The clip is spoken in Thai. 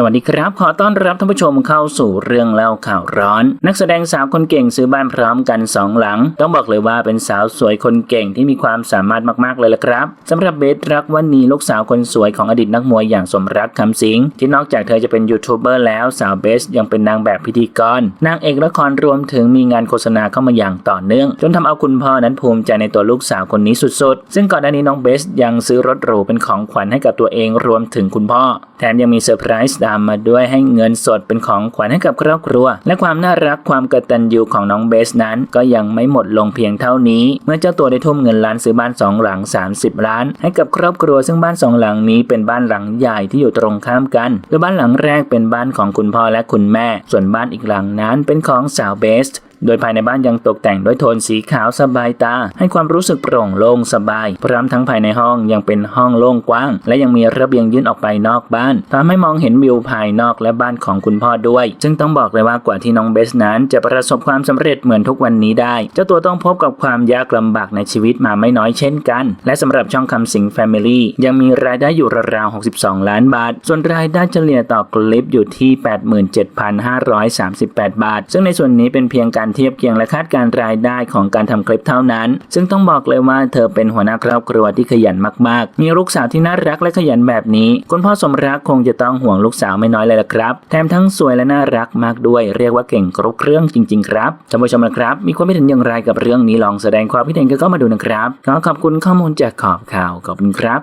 สวัสดีครับ ขอต้อนรับท่านผู้ชมเข้าสู่เรื่องเล่าข่าวร้อน นักแสดงสาวคนเก่งซื้อบ้านพร้อมกันสองหลัง ต้องบอกเลยว่าเป็นสาวสวยคนเก่งที่มีความสามารถมากๆเลยละครับสำหรับเบสรักวันนีลูกสาวคนสวยของอดีตนักมวยอย่างสมรักคำสิง ที่นอกจากเธอจะเป็นยูทูบเบอร์แล้วสาวเบสยังเป็นนางแบบพิธีกร นางเอกละครรวมถึงมีงานโฆษณาเข้ามาอย่างต่อเนื่อง จนทำเอาคุณพ่อนั้นภูมิใจในตัวลูกสาวคนนี้สุดๆ ซึ่งก่อนหน้านี้น้องเบสยังซื้อรถหรูเป็นของขวัญให้กับตัวเองรวมถึงคุณพ่อ แถมยังมีเซอร์ไพรส์ตามมาด้วยให้เงินสดเป็นของขวัญให้กับครอบครัว และความน่ารักความกตัญญูของน้องเบสนั้น ก็ยังไม่หมดลงเพียงเท่านี้ เมื่อเจ้าตัวได้ทุ่มเงินล้านซื้อบ้านสองหลัง 30 ล้าน ให้กับครอบครัวซึ่งบ้านสองหลังนี้เป็นบ้านหลังใหญ่ที่อยู่ตรงข้ามกันโดยบ้านหลังแรกเป็นบ้านของคุณพ่อและคุณแม่ ส่วนบ้านอีกหลังนั้นเป็นของสาวเบส โดยภายในบ้านยังตกแต่งด้วยโทนสีขาวสบายตา ให้ความรู้สึกโปร่งโล่งสบาย พร้อมทั้งภายในห้องยังเป็นห้องโล่งกว้าง และยังมีระเบียงยื่นออกไปนอกบ้านทำให้มองเห็นวิวภายนอกและบ้านของคุณพ่อด้วย ซึ่งต้องบอกเลยว่ากว่าที่น้องเบสนั้นจะประสบความสำเร็จเหมือนทุกวันนี้ได้ เจ้าตัวต้องพบกับความยากลำบากในชีวิตมาไม่น้อยเช่นกัน และสำหรับช่องคำสิงแฟมิลี่ยังมีรายได้อยู่ราวๆ62 ล้านบาท ส่วนรายได้เฉลี่ยต่อคลิปอยู่ที่ 87,538 บาท ซึ่งในส่วนนี้เป็นเพียงการเทียบเคียงและคาดการรายได้ของการทำคลิปเท่านั้น ซึ่งต้องบอกเลยว่าเธอเป็นหัวหน้าครอบครัวที่ขยันมากๆ มีลูกสาวที่น่ารักและขยันแบบนี้ คุณพ่อสมรักคงจะต้องห่วงลูกสาวไม่น้อยเลยละครับ แถมทั้งสวยและน่ารักมากด้วย เรียกว่าเก่งครบเครื่องจริง ๆ ครับท่านผู้ชมนะครับ มีความคิดเห็นอย่างไรกับเรื่องนี้ลองแสดงความคิดเห็นกันเข้ามาดูนะครับ ขอขอบคุณข้อมูลจากขอบข่าวขอบคุณครับ